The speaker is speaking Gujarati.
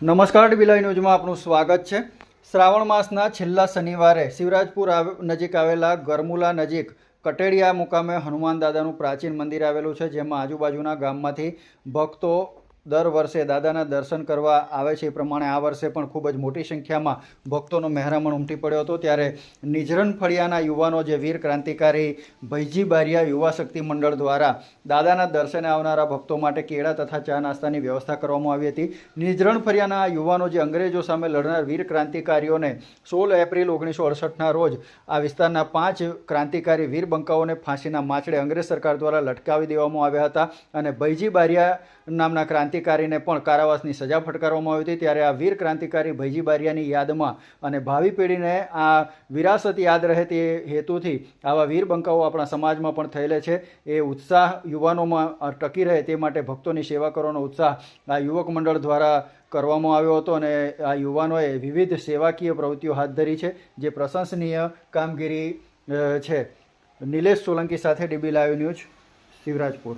નમસ્કાર ડીબીલાઈ ન્યૂઝમાં આપનું સ્વાગત છે. શ્રાવણ માસના છેલ્લા શનિવારે શિવરાજપુર નજીક આવેલા ગરમુલા નજીક કટેડિયા મુકામે હનુમાન દાદાનું પ્રાચીન મંદિર આવેલું છે, જેમાં આજુબાજુના ગામમાંથી ભક્તો દર વર્ષે દાદાના દર્શન કરવા આવે છે. એ પ્રમાણે આ વર્ષે પણ ખૂબ જ મોટી સંખ્યામાં ભક્તોનો મહેરામણ ઉમટી પડ્યો હતો. ત્યારે નિજરન ફળિયાના યુવાનો જે વીર ક્રાંતિકારી ભૈજી બારિયા યુવા શક્તિ મંડળ દ્વારા દાદાના દર્શને આવનારા ભક્તો માટે કેળા તથા ચા નાસ્તાની વ્યવસ્થા કરવામાં આવી હતી. નિજરણ ફળિયાના યુવાનો જે અંગ્રેજો સામે લડનાર વીર ક્રાંતિકારીઓને સોળ એપ્રિલ ઓગણીસો અડસઠના રોજ આ વિસ્તારના પાંચ ક્રાંતિકારી વીર બંકાઓને ફાંસીના માછડે અંગ્રેજ સરકાર દ્વારા લટકાવી દેવામાં આવ્યા હતા અને ભૈજી બારિયા નામના ક્રાંતિકારીને પણ કારાવાસની સજા ફટકારવામાં આવી હતી. ત્યારે આ વીર ક્રાંતિકારી ભૈજી બારિયાની યાદમાં અને ભાવિ પેઢીને આ વિરાસત યાદ રહે તે હેતુથી આવા વીર બંકાઓ આપણા સમાજમાં પણ થયેલા છે. એ ઉત્સાહ યુવાનોમાં ટકી રહે તે માટે ભક્તોની સેવા કરવાનો ઉત્સાહ આ યુવક મંડળ દ્વારા કરવામાં આવ્યો હતો અને આ યુવાનોએ વિવિધ સેવાકીય પ્રવૃત્તિઓ હાથ ધરી છે, જે પ્રશંસનીય કામગીરી છે. નિલેશ સોલંકી સાથે ડીબી લાઈવ ન્યૂઝ, શિવરાજપુર.